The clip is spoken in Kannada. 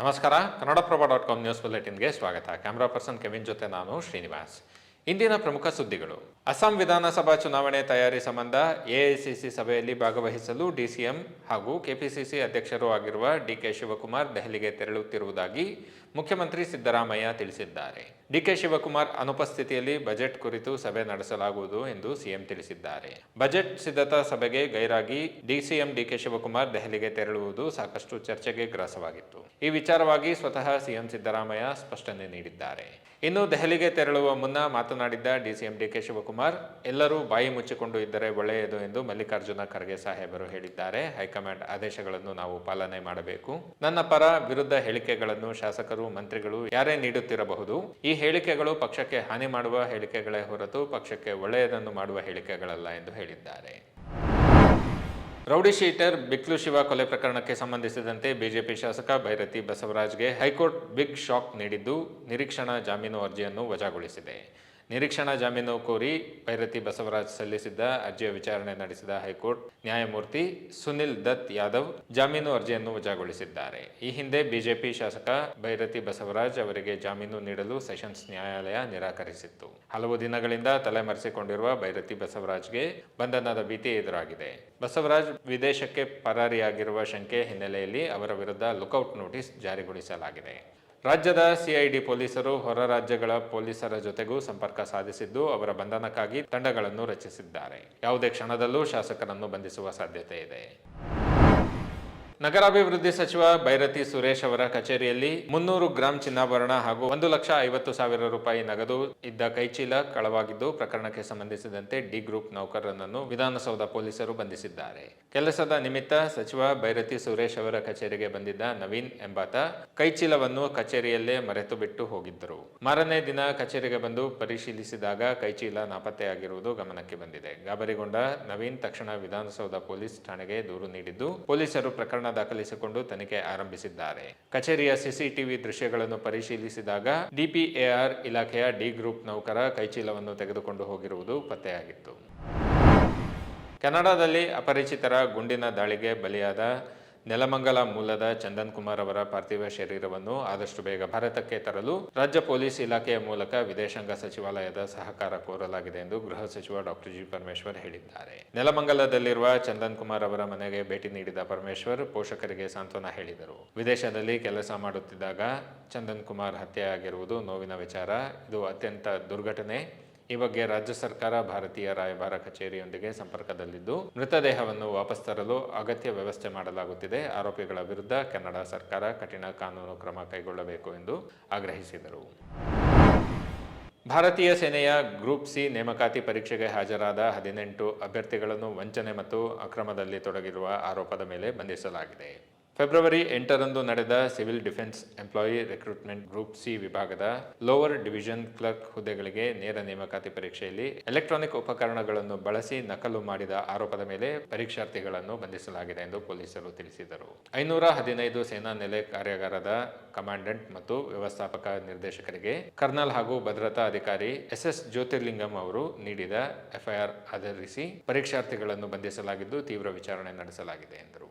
ನಮಸ್ಕಾರ. ಕನ್ನಡಪ್ರಭ ಡಾಟ್ ಕಾಮ್ ನ್ಯೂಸ್ ಬುಲೆಟಿನ್ಗೆ ಸ್ವಾಗತ. ಕ್ಯಾಮರಾ ಪರ್ಸನ್ ಕೆವಿನ್ ಜೊತೆ ನಾನು ಶ್ರೀನಿವಾಸ್. ಇಂದಿನ ಪ್ರಮುಖ ಸುದ್ದಿಗಳು. ಅಸ್ಸಾಂ ವಿಧಾನಸಭಾ ಚುನಾವಣೆ ತಯಾರಿ ಸಂಬಂಧ ಎಐಸಿಸಿ ಸಭೆಯಲ್ಲಿ ಭಾಗವಹಿಸಲು ಡಿಸಿಎಂ ಹಾಗೂ ಕೆಪಿಸಿಸಿ ಅಧ್ಯಕ್ಷರೂ ಆಗಿರುವ ಡಿಕೆ ಶಿವಕುಮಾರ್ ದೆಹಲಿಗೆ ತೆರಳುತ್ತಿರುವುದಾಗಿ ಮುಖ್ಯಮಂತ್ರಿ ಸಿದ್ದರಾಮಯ್ಯ ತಿಳಿಸಿದ್ದಾರೆ. ಡಿಕೆ ಶಿವಕುಮಾರ್ ಅನುಪಸ್ಥಿತಿಯಲ್ಲಿ ಬಜೆಟ್ ಕುರಿತು ಸಭೆ ನಡೆಸಲಾಗುವುದು ಎಂದು ಸಿಎಂ ತಿಳಿಸಿದ್ದಾರೆ. ಬಜೆಟ್ ಸಿದ್ಧತಾ ಸಭೆಗೆ ಗೈರಾಗಿ ಡಿಸಿಎಂ ಡಿಕೆ ಶಿವಕುಮಾರ್ ದೆಹಲಿಗೆ ತೆರಳುವುದು ಸಾಕಷ್ಟು ಚರ್ಚೆಗೆ ಗ್ರಾಸವಾಗಿತ್ತು. ಈ ವಿಚಾರವಾಗಿ ಸ್ವತಃ ಸಿಎಂ ಸಿದ್ದರಾಮಯ್ಯ ಸ್ಪಷ್ಟನೆ ನೀಡಿದ್ದಾರೆ. ಇನ್ನು ದೆಹಲಿಗೆ ತೆರಳುವ ಮುನ್ನ ಮಾತನಾಡಿದ್ದ ಡಿಸಿಎಂ ಡಿಕೆ ಶಿವಕುಮಾರ್, ಎಲ್ಲರೂ ಬಾಯಿ ಮುಚ್ಚಿಕೊಂಡು ಇದ್ದರೆ ಒಳ್ಳೆಯದು ಎಂದು ಮಲ್ಲಿಕಾರ್ಜುನ ಖರ್ಗೆ ಸಾಹೇಬರು ಹೇಳಿದ್ದಾರೆ. ಹೈಕಮಾಂಡ್ ಆದೇಶಗಳನ್ನು ನಾವು ಪಾಲನೆ ಮಾಡಬೇಕು. ನನ್ನ ಪರ ವಿರುದ್ಧ ಹೇಳಿಕೆಗಳನ್ನು ಶಾಸಕರು ಮಂತ್ರಿಗಳು ಯಾರೇ ನೀಡುತ್ತಿರಬಹುದು, ಈ ಹೇಳಿಕೆಗಳು ಪಕ್ಷಕ್ಕೆ ಹಾನಿ ಮಾಡುವ ಹೇಳಿಕೆಗಳೇ ಹೊರತು ಪಕ್ಷಕ್ಕೆ ಒಳ್ಳೆಯದನ್ನು ಮಾಡುವ ಹೇಳಿಕೆಗಳಲ್ಲ ಎಂದು ಹೇಳಿದ್ದಾರೆ. ರೌಡಿ ಶೀಟರ್ ಬಿಕ್ಲು ಶಿವ ಕೊಲೆ ಪ್ರಕರಣಕ್ಕೆ ಸಂಬಂಧಿಸಿದಂತೆ ಬಿಜೆಪಿ ಶಾಸಕ ಭೈರತಿ ಬಸವರಾಜ್ಗೆ ಹೈಕೋರ್ಟ್ ಬಿಗ್ ಶಾಕ್ ನೀಡಿದ್ದು, ನಿರೀಕ್ಷಣಾ ಜಾಮೀನು ಅರ್ಜಿಯನ್ನು ವಜಾಗೊಳಿಸಿದೆ. ನಿರೀಕ್ಷಣಾ ಜಾಮೀನು ಕೋರಿ ಭೈರತಿ ಬಸವರಾಜ್ ಸಲ್ಲಿಸಿದ್ದ ಅರ್ಜಿಯ ವಿಚಾರಣೆ ನಡೆಸಿದ ಹೈಕೋರ್ಟ್ ನ್ಯಾಯಮೂರ್ತಿ ಸುನಿಲ್ ದತ್ ಯಾದವ್ ಜಾಮೀನು ಅರ್ಜಿಯನ್ನು ವಜಾಗೊಳಿಸಿದ್ದಾರೆ. ಈ ಹಿಂದೆ ಬಿಜೆಪಿ ಶಾಸಕ ಭೈರತಿ ಬಸವರಾಜ್ ಅವರಿಗೆ ಜಾಮೀನು ನೀಡಲು ಸೆಷನ್ಸ್ ನ್ಯಾಯಾಲಯ ನಿರಾಕರಿಸಿತ್ತು. ಹಲವು ದಿನಗಳಿಂದ ತಲೆಮರೆಸಿಕೊಂಡಿರುವ ಭೈರತಿ ಬಸವರಾಜ್ಗೆ ಬಂಧನದ ಭೀತಿ ಎದುರಾಗಿದೆ. ಬಸವರಾಜ್ ವಿದೇಶಕ್ಕೆ ಪರಾರಿಯಾಗಿರುವ ಶಂಕೆ ಹಿನ್ನೆಲೆಯಲ್ಲಿ ಅವರ ವಿರುದ್ಧ ಲುಕೌಟ್ ನೋಟಿಸ್ ಜಾರಿಗೊಳಿಸಲಾಗಿದೆ. ರಾಜ್ಯದ ಸಿಐಡಿ ಪೊಲೀಸರು ಹೊರ ರಾಜ್ಯಗಳ ಪೊಲೀಸರ ಜೊತೆಗೂ ಸಂಪರ್ಕ ಸಾಧಿಸಿದ್ದು, ಅವರ ಬಂಧನಕ್ಕಾಗಿ ತಂಡಗಳನ್ನು ರಚಿಸಿದ್ದಾರೆ. ಯಾವುದೇ ಕ್ಷಣದಲ್ಲೂ ಶಾಸಕರನ್ನು ಬಂಧಿಸುವ ಸಾಧ್ಯತೆ ಇದೆ. ನಗರಾಭಿವೃದ್ಧಿ ಸಚಿವ ಭೈರತಿ ಸುರೇಶ್ ಅವರ ಕಚೇರಿಯಲ್ಲಿ ಮುನ್ನೂರು ಗ್ರಾಂ ಚಿನ್ನಾಭರಣ ಹಾಗೂ ಒಂದು ಲಕ್ಷ ಐವತ್ತು ಸಾವಿರ ರೂಪಾಯಿ ನಗದು ಇದ್ದ ಕೈಚೀಲ ಕಳವಾಗಿದ್ದು, ಪ್ರಕರಣಕ್ಕೆ ಸಂಬಂಧಿಸಿದಂತೆ ಡಿ ಗ್ರೂಪ್ ನೌಕರರನ್ನು ವಿಧಾನಸೌಧ ಪೊಲೀಸರು ಬಂಧಿಸಿದ್ದಾರೆ. ಕೆಲಸದ ನಿಮಿತ್ತ ಸಚಿವ ಬೈರತಿ ಸುರೇಶ್ ಅವರ ಕಚೇರಿಗೆ ಬಂದಿದ್ದ ನವೀನ್ ಎಂಬಾತ ಕೈಚೀಲವನ್ನು ಕಚೇರಿಯಲ್ಲೇ ಮರೆತು ಬಿಟ್ಟು ಹೋಗಿದ್ದರು. ಮಾರನೇ ದಿನ ಕಚೇರಿಗೆ ಬಂದು ಪರಿಶೀಲಿಸಿದಾಗ ಕೈಚೀಲ ನಾಪತ್ತೆಯಾಗಿರುವುದು ಗಮನಕ್ಕೆ ಬಂದಿದೆ. ಗಾಬರಿಗೊಂಡ ನವೀನ್ ತಕ್ಷಣ ವಿಧಾನಸೌಧ ಪೊಲೀಸ್ ಠಾಣೆಗೆ ದೂರು ನೀಡಿದ್ದು, ಪೊಲೀಸರು ಪ್ರಕರಣ ದಾಖಲಿಸಿಕೊಂಡು ತನಿಖೆ ಆರಂಭಿಸಿದ್ದಾರೆ. ಕಚೇರಿಯ ಸಿಸಿಟಿವಿ ದೃಶ್ಯಗಳನ್ನು ಪರಿಶೀಲಿಸಿದಾಗ ಡಿಪಿಎಆರ್ ಇಲಾಖೆಯ ಡಿ ಗ್ರೂಪ್ ನೌಕರ ಕೈಚೀಲವನ್ನು ತೆಗೆದುಕೊಂಡು ಹೋಗಿರುವುದು ಪತ್ತೆಯಾಗಿತ್ತು. ಕೆನಡಾದಲ್ಲಿ ಅಪರಿಚಿತರ ಗುಂಡಿನ ದಾಳಿಗೆ ಬಲಿಯಾದ ನೆಲಮಂಗಲ ಮೂಲದ ಚಂದನ್ ಕುಮಾರ್ ಅವರ ಪಾರ್ಥಿವ ಶರೀರವನ್ನು ಆದಷ್ಟು ಬೇಗ ಭಾರತಕ್ಕೆ ತರಲು ರಾಜ್ಯ ಪೊಲೀಸ್ ಇಲಾಖೆಯ ಮೂಲಕ ವಿದೇಶಾಂಗ ಸಚಿವಾಲಯದ ಸಹಕಾರ ಕೋರಲಾಗಿದೆ ಎಂದು ಗೃಹ ಸಚಿವ ಡಾಕ್ಟರ್ ಜಿ ಪರಮೇಶ್ವರ್ ಹೇಳಿದ್ದಾರೆ. ನೆಲಮಂಗಲದಲ್ಲಿರುವ ಚಂದನ್ ಕುಮಾರ್ ಅವರ ಮನೆಗೆ ಭೇಟಿ ನೀಡಿದ ಪರಮೇಶ್ವರ್ ಪೋಷಕರಿಗೆ ಸಾಂತ್ವನ ಹೇಳಿದರು. ವಿದೇಶದಲ್ಲಿ ಕೆಲಸ ಮಾಡುತ್ತಿದ್ದಾಗ ಚಂದನ್ ಕುಮಾರ್ ಹತ್ಯೆಯಾಗಿರುವುದು ನೋವಿನ ವಿಚಾರ. ಇದು ಅತ್ಯಂತ ದುರ್ಘಟನೆ. ಈ ಬಗ್ಗೆ ರಾಜ್ಯ ಸರ್ಕಾರ ಭಾರತೀಯ ರಾಯಭಾರ ಕಚೇರಿಯೊಂದಿಗೆ ಸಂಪರ್ಕದಲ್ಲಿದ್ದು, ಮೃತದೇಹವನ್ನು ವಾಪಸ್ ತರಲು ಅಗತ್ಯ ವ್ಯವಸ್ಥೆ ಮಾಡಲಾಗುತ್ತಿದೆ. ಆರೋಪಿಗಳ ವಿರುದ್ಧ ಕನ್ನಡ ಸರ್ಕಾರ ಕಠಿಣ ಕಾನೂನು ಕ್ರಮ ಕೈಗೊಳ್ಳಬೇಕು ಎಂದು ಆಗ್ರಹಿಸಿದರು. ಭಾರತೀಯ ಸೇನೆಯ ಗ್ರೂಪ್ ಸಿ ನೇಮಕಾತಿ ಪರೀಕ್ಷೆಗೆ ಹಾಜರಾದ ಹದಿನೆಂಟು ಅಭ್ಯರ್ಥಿಗಳನ್ನು ವಂಚನೆ ಮತ್ತು ಅಕ್ರಮದಲ್ಲಿ ತೊಡಗಿರುವ ಆರೋಪದ ಮೇಲೆ ಬಂಧಿಸಲಾಗಿದೆ. ಫೆಬ್ರವರಿ ಎಂಟರಂದು ನಡೆದ civil defence employee recruitment group C ವಿಭಾಗದ ಲೋವರ್ ಡಿವಿಷನ್ ಕ್ಲರ್ಕ್ ಹುದ್ದೆಗಳಿಗೆ ನೇರ ನೇಮಕಾತಿ ಪರೀಕ್ಷೆಯಲ್ಲಿ ಎಲೆಕ್ಟ್ರಾನಿಕ್ ಉಪಕರಣಗಳನ್ನು ಬಳಸಿ ನಕಲು ಮಾಡಿದ ಆರೋಪದ ಮೇಲೆ ಪರೀಕ್ಷಾರ್ಥಿಗಳನ್ನು ಬಂಧಿಸಲಾಗಿದೆ ಎಂದು ಪೊಲೀಸರು ತಿಳಿಸಿದರು. ಐನೂರ ಹದಿನೈದು ಸೇನಾ ನೆಲೆ ಕಾರ್ಯಾಗಾರದ ಕಮಾಂಡೆಂಟ್ ಮತ್ತು ವ್ಯವಸ್ಥಾಪಕ ನಿರ್ದೇಶಕರಿಗೆ ಕರ್ನಲ್ ಹಾಗೂ ಭದ್ರತಾ ಅಧಿಕಾರಿ ಎಸ್ ಎಸ್ ಜ್ಯೋತಿರ್ಲಿಂಗಂ ಅವರು ನೀಡಿದ ಎಫ್ಐಆರ್ ಆಧರಿಸಿ ಪರೀಕ್ಷಾರ್ಥಿಗಳನ್ನು ಬಂಧಿಸಲಾಗಿದ್ದು ತೀವ್ರ ವಿಚಾರಣೆ ನಡೆಸಲಾಗಿದೆ ಎಂದರು.